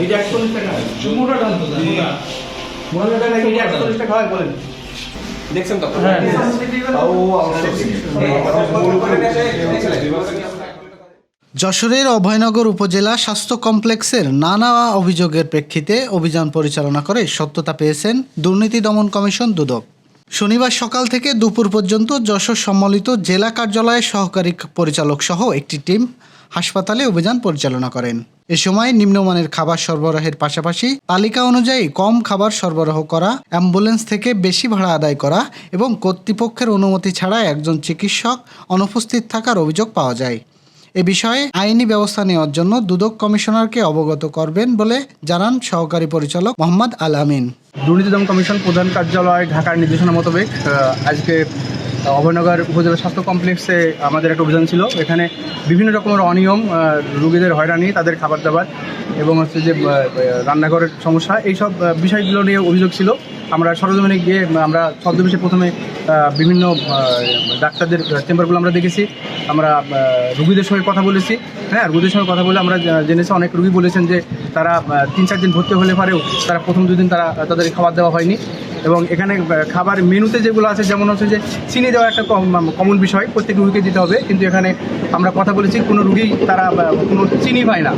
এইটা একচল্লিশ টাকা। মোটা ডাল তো মোটা। মোটা টাকা একচল্লিশ টাকা হয় বলেন। দেখছেন তো? হ্যাঁ। যশোরের অভয়নগর উপজেলা স্বাস্থ্য কমপ্লেক্সের নানা অভিযোগের প্রেক্ষিতে অভিযান পরিচালনা করে সত্যতা পেয়েছেন দুর্নীতি দমন কমিশন দুদক। শনিবার সকাল থেকে দুপুর পর্যন্ত যশোর সম্মিলিত জেলা কার্যালয়ের সহকারী পরিচালক সহ একটি টিম হাসপাতালে অভিযান পরিচালনা করেন। এ সময় নিম্নমানের খাবার সরবরাহের পাশাপাশি তালিকা অনুযায়ী কম খাবার সরবরাহ করা, অ্যাম্বুলেন্স থেকে বেশি ভাড়া আদায় করা এবং কর্তৃপক্ষের অনুমতি ছাড়া একজন চিকিৎসক অনুপস্থিত থাকার অভিযোগ পাওয়া যায়। এ বিষয়ে আইনি ব্যবস্থা নেওয়ার জন্য দুদক কমিশনারকে অবগত করবেন বলে জানান সহকারী পরিচালক মোহাম্মদ আল আমিন। দুর্নীতি দমন কমিশন প্রধান কার্যালয় ঢাকার নির্দেশনা মোতাবেক আজকে অভয়নগর উপজেলা স্বাস্থ্য কমপ্লেক্সে আমাদের একটা অভিযান ছিল। এখানে বিভিন্ন রকমের অনিয়ম রুগীদের হয়রানি, তাদের খাবার দাবার এবং হচ্ছে যে রান্নাঘরের সমস্যা, এইসব বিষয়গুলো নিয়ে অভিযোগ ছিল। আমরা সরজমিনে গিয়ে, আমরা ছদ্মবেশে প্রথমে বিভিন্ন ডাক্তারদের চেম্বারগুলো আমরা দেখেছি। আমরা রুগীদের সঙ্গে কথা বলেছি। হ্যাঁ রুগীদের সঙ্গে কথা বলে আমরা জেনেছি। অনেক রুগী বলেছেন যে, তারা তিন চার দিন ভর্তি হলে পারেও তারা প্রথম দুদিন তারা, তাদের খাবার দেওয়া হয়নি। এবং এখানে খাবার মেনুতে যেগুলো আছে, যেমন হচ্ছে যে চিনি দেওয়া একটা কমন বিষয় প্রত্যেক রুগীকে দিতে হবে। কিন্তু এখানে আমরা কথা বলেছি, কোনো রুগী তারা কোনো চিনি পায় না।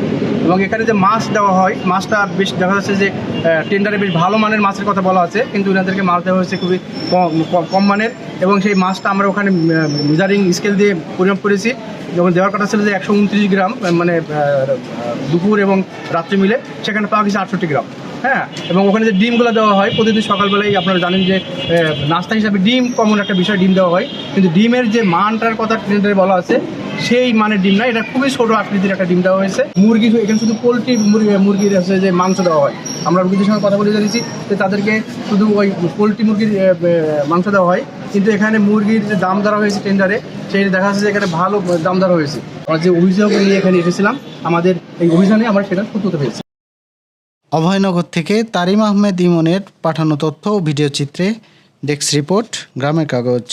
এবং এখানে যে মাছ দেওয়া হয়, মাছটা বেশ দেখা যাচ্ছে যে টেন্ডারে বেশ ভালো মানের মাছের কথা বলা আছে। কিন্তু এনাদেরকে মাছ দেওয়া হয়েছে খুবই কম মানের। এবং সেই মাছটা আমরা ওখানে মেজারিং স্কেল দিয়ে পরিমাপ করেছি। যেমন দেওয়ার কথা ছিল যে একশো উনত্রিশ গ্রাম মানে দুপুর এবং রাত্রি মিলে, সেখানে পাওয়া গেছে আটষট্টি গ্রাম। হ্যাঁ এবং ওখানে যে ডিমগুলো দেওয়া হয়, প্রতিদিন সকালবেলায় আপনারা জানেন যে নাস্তা হিসাবে ডিম কমন একটা বিষয়, ডিম দেওয়া হয়। কিন্তু ডিমের যে মানটার কথা টেন্ডারে বলা আছে, সেই মানের ডিম না, এটা খুবই ছোট আকৃতির একটা ডিম দেওয়া হয়েছে। মুরগি এখানে শুধু পোলট্রি মুরগি মুরগির আছে যে মাংস দেওয়া হয়। আমরা রুগীদের সঙ্গে কথা বলে জানিয়েছি যে তাদেরকে শুধু ওই পোলট্রি মুরগির মাংস দেওয়া হয়। কিন্তু এখানে মুরগির যে দাম ধরা হয়েছে টেন্ডারে সেই দেখা যাচ্ছে যে এখানে ভালো দাম ধরা হয়েছে। আমরা যে অভিযোগ নিয়ে এখানে এসেছিলাম, আমাদের এই অভিযানে আমরা সেটা সত্যতা পেয়েছি অভয়নগর থেকে তারিম আহমেদ ইমনের পাঠানো তথ্য ও ভিডিও চিত্রে ডেস্ক রিপোর্ট গ্রামের কাগজ।